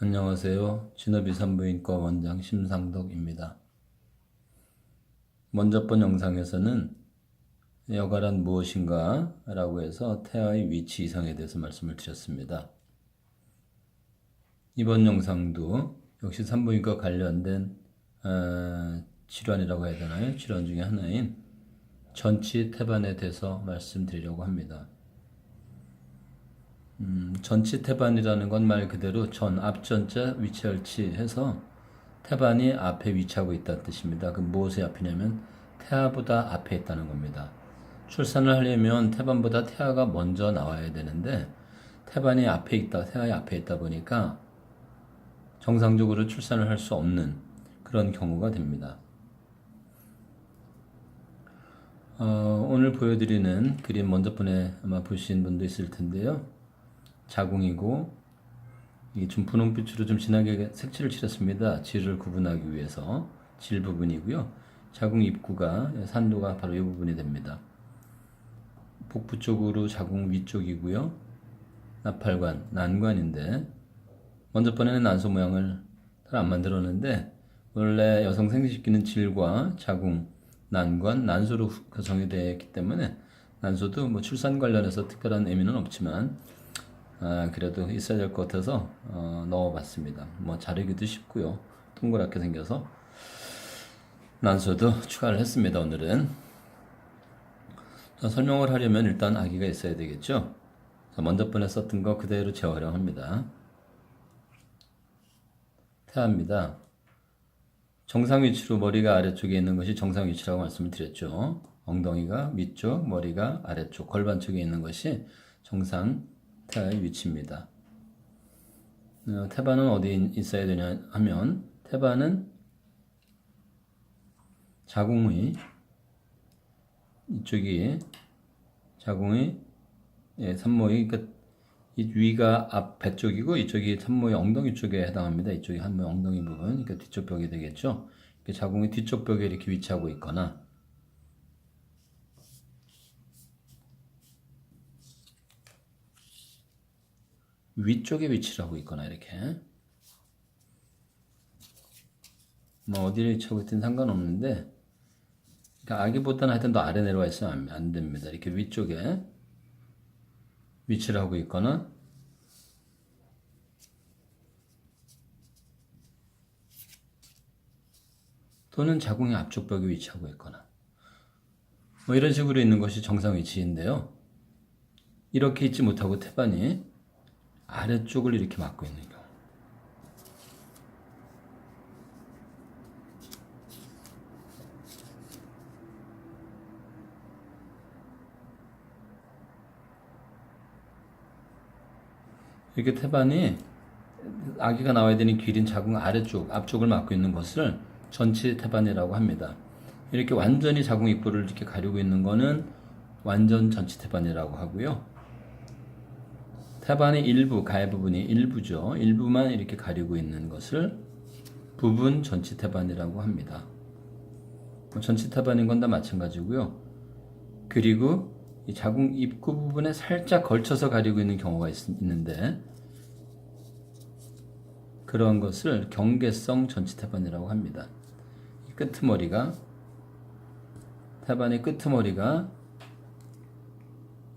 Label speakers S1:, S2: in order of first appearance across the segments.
S1: 안녕하세요. 진업이 산부인과 원장 심상덕입니다. 먼저 번 영상에서는 여가란 무엇인가 라고 해서 태아의 위치 이상에 대해서 말씀을 드렸습니다. 이번 영상도 역시 산부인과 관련된 어, 질환이라고 해야 되나요? 질환 중에 하나인 전치 태반에 대해서 말씀드리려고 합니다. 음, 전치 태반이라는 건 말 그대로 전, 앞전자, 위치할치 해서 태반이 앞에 위치하고 있다는 뜻입니다. 그 무엇의 앞이냐면 태아보다 앞에 있다는 겁니다. 출산을 하려면 태반보다 태아가 먼저 나와야 되는데 태반이 앞에 있다, 태아의 앞에 있다 보니까 정상적으로 출산을 할 수 없는 그런 경우가 됩니다. 어, 오늘 보여드리는 그림 먼저 번에 아마 보신 분도 있을 텐데요. 자궁이고 이게 좀 분홍빛으로 좀 진하게 색칠을 칠했습니다. 질을 구분하기 위해서 질 부분이고요. 자궁 입구가 산도가 바로 이 부분이 됩니다. 복부 쪽으로 자궁 위쪽이고요. 나팔관, 난관인데 먼저 번에는 난소 모양을 잘 안 만들었는데 원래 여성 생殖시키는 질과 자궁, 난관, 난소로 구성이 되어 있기 때문에 난소도 뭐 출산 관련해서 특별한 의미는 없지만 아, 그래도 있어야 될 것 같아서 어, 넣어봤습니다. 뭐 자르기도 쉽고요. 동그랗게 생겨서 난소도 추가를 했습니다. 오늘은 자, 설명을 하려면 일단 아기가 있어야 되겠죠. 자, 먼저 번에 썼던 거 그대로 재활용합니다. 태아입니다. 정상 위치로 머리가 아래쪽에 있는 것이 정상 위치라고 말씀을 드렸죠. 엉덩이가 위쪽, 머리가 아래쪽, 골반 쪽에 있는 것이 정상 태아의 위치입니다. 어, 태반은 어디 있어야 되냐 하면 태반은 자궁의 이쪽이 자궁의 예, 산모의 그러니까 이 위가 앞 배 쪽이고 이쪽이 산모의 엉덩이 쪽에 해당합니다. 이쪽이 산모의 엉덩이 부분, 그러니까 뒤쪽 벽이 되겠죠. 자궁의 뒤쪽 벽에 이렇게 위치하고 있거나 위쪽에 위치를 하고 있거나 이렇게 뭐 어디를 위치하고 있든 상관없는데 그러니까 아기보다는 하여튼 더 아래 내려와 있으면 안 됩니다. 이렇게 위쪽에 위치를 하고 있거나 또는 자궁의 앞쪽 벽에 위치하고 있거나 뭐 이런 식으로 있는 것이 정상 위치인데요. 이렇게 있지 못하고 태반이 아래쪽을 이렇게 막고 있는 경우. 이렇게 태반이 아기가 나와야 되는 길인 자궁 아래쪽, 앞쪽을 막고 있는 것을 전치 태반이라고 합니다. 이렇게 완전히 자궁 입구를 이렇게 가리고 있는 거는 완전 전치 태반이라고 하고요. 태반의 일부, 가해 부분이 일부죠. 일부만 이렇게 가리고 있는 것을 부분 전치 태반이라고 합니다. 뭐 전치 태반인 건 다 마찬가지고요. 그리고 이 자궁 입구 부분에 살짝 걸쳐서 가리고 있는 경우가 있, 있는데 그런 것을 경계성 전치 태반이라고 합니다. 이 끄트머리가 태반의 끄트머리가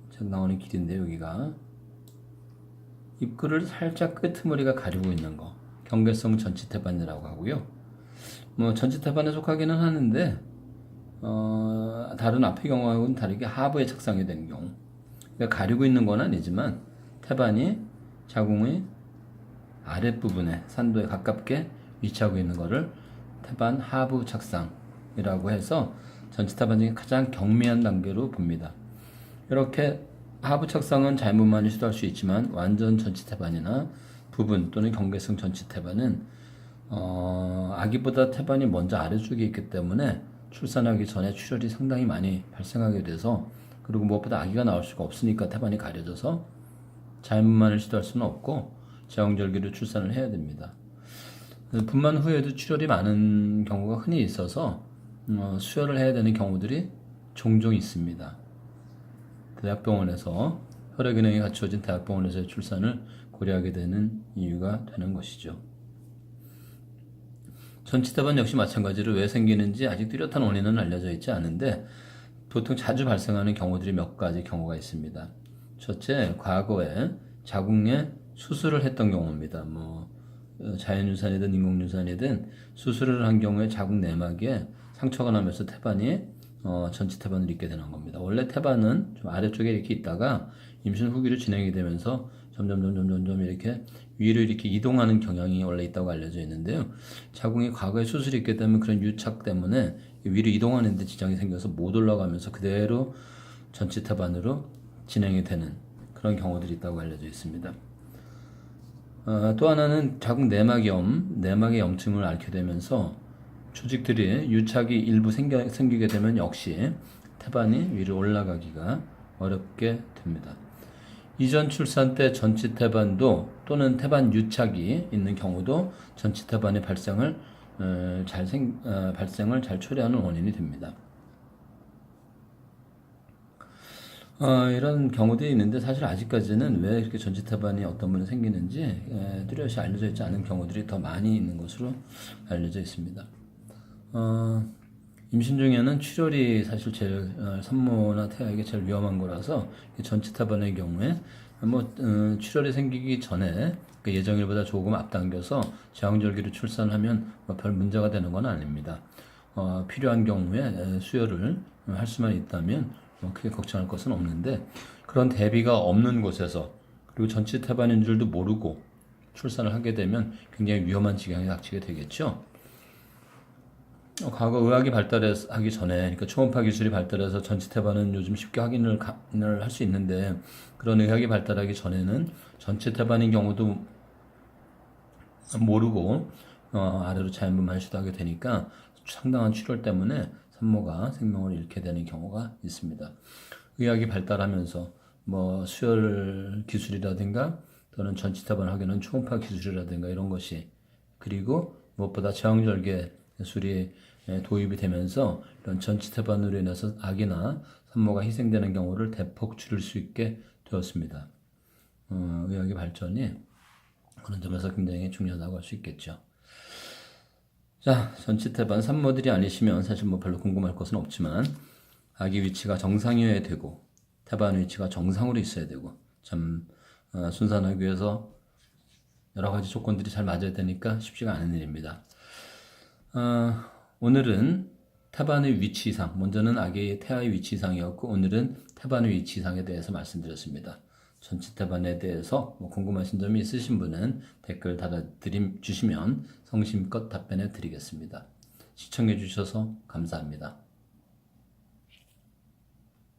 S1: 저 나오는 길인데 여기가 입구를 살짝 끄트머리가 가리고 있는 거 경계성 전치 태반이라고 하고요. 뭐 전치 태반에 속하기는 하는데 어, 다른 앞의 경우하고는 다르게 하부에 착상이 되는 경우 그러니까 가리고 있는 건 아니지만 태반이 자궁의 아랫부분에 산도에 가깝게 위치하고 있는 것을 태반 하부 착상이라고 해서 전치 태반 중에 가장 경미한 단계로 봅니다. 이렇게 하부 착상은 잘못만이 시도할 수 있지만 완전 전치 태반이나 부분 또는 경계성 전치 태반은 어, 아기보다 태반이 먼저 아래쪽에 있기 때문에 출산하기 전에 출혈이 상당히 많이 발생하게 돼서 그리고 무엇보다 아기가 나올 수가 없으니까 태반이 가려져서 잘못만을 시도할 수는 없고 제왕절개로 출산을 해야 됩니다. 분만 후에도 출혈이 많은 경우가 흔히 있어서 어, 수혈을 해야 되는 경우들이 종종 있습니다. 대학병원에서 혈액 기능이 갖추어진 대학병원에서의 출산을 고려하게 되는 이유가 되는 것이죠. 전치태반 역시 마찬가지로 왜 생기는지 아직 뚜렷한 원인은 알려져 있지 않은데 보통 자주 발생하는 경우들이 몇 가지 경우가 있습니다. 첫째, 과거에 자궁에 수술을 했던 경우입니다. 뭐 어, 자연유산이든 인공유산이든 수술을 한 경우에 자궁 내막에 상처가 나면서 태반이 어, 전치 태반을 입게 되는 겁니다. 원래 태반은 좀 아래쪽에 이렇게 있다가 임신 후기로 진행이 되면서 점점 점점 점점 이렇게 위로 이렇게 이동하는 경향이 원래 있다고 알려져 있는데요. 자궁이 과거에 수술이 있게 되면 그런 유착 때문에 위로 이동하는 데 지장이 생겨서 못 올라가면서 그대로 전치 태반으로 진행이 되는 그런 경우들이 있다고 알려져 있습니다. 어, 또 하나는 자궁 내막염, 내막의 염증을 앓게 되면서 조직들이 유착이 일부 생겨, 생기게 되면 역시 태반이 위로 올라가기가 어렵게 됩니다. 이전 출산 때 전치 태반도 또는 태반 유착이 있는 경우도 전치 태반의 발생을 어, 잘 생, 어, 발생을 잘 초래하는 원인이 됩니다. 어, 이런 경우들이 있는데 사실 아직까지는 왜 이렇게 전치 태반이 어떤 분은 생기는지 에, 뚜렷이 알려져 있지 않은 경우들이 더 많이 있는 것으로 알려져 있습니다. 어, 임신 중에는 출혈이 사실 제일 어, 산모나 태아에게 제일 위험한 거라서 이 전치 태반의 경우에 뭐 어, 출혈이 생기기 전에 그 예정일보다 조금 앞당겨서 제왕절기로 출산하면 뭐 별 문제가 되는 건 아닙니다. 어, 필요한 경우에 에, 수혈을 할 수만 있다면 뭐 크게 걱정할 것은 없는데 그런 대비가 없는 곳에서 그리고 전치 태반인 줄도 모르고 출산을 하게 되면 굉장히 위험한 지경에 닥치게 되겠죠. 어, 과거 의학이 발달하기 전에, 그러니까 초음파 기술이 발달해서 전치 태반은 요즘 쉽게 확인을 할 수 있는데 그런 의학이 발달하기 전에는 전치 태반인 경우도 모르고 어, 아래로 자연분만 시도하게 되니까 상당한 출혈 때문에 산모가 생명을 잃게 되는 경우가 있습니다. 의학이 발달하면서 뭐 수혈 기술이라든가 또는 전치 태반을 하기는 초음파 기술이라든가 이런 것이 그리고 무엇보다 제왕절개 기술이 도입이 되면서 이런 전치 태반으로 인해서 아기나 산모가 희생되는 경우를 대폭 줄일 수 있게 되었습니다. 어, 의학의 발전이 그런 점에서 굉장히 중요하다고 할 수 있겠죠. 자, 전치 태반 산모들이 아니시면 사실 뭐 별로 궁금할 것은 없지만 아기 위치가 정상이어야 되고 태반 위치가 정상으로 있어야 되고 참 어, 순산하기 위해서 여러 가지 조건들이 잘 맞아야 되니까 쉽지가 않은 일입니다. 어, 오늘은 태반의 위치상, 먼저는 아기의 태아의 위치상이었고 오늘은 태반의 위치상에 대해서 말씀드렸습니다. 전체 태반에 대해서 뭐 궁금하신 점이 있으신 분은 댓글 달아주시면 성심껏 답변해 드리겠습니다. 시청해 주셔서 감사합니다.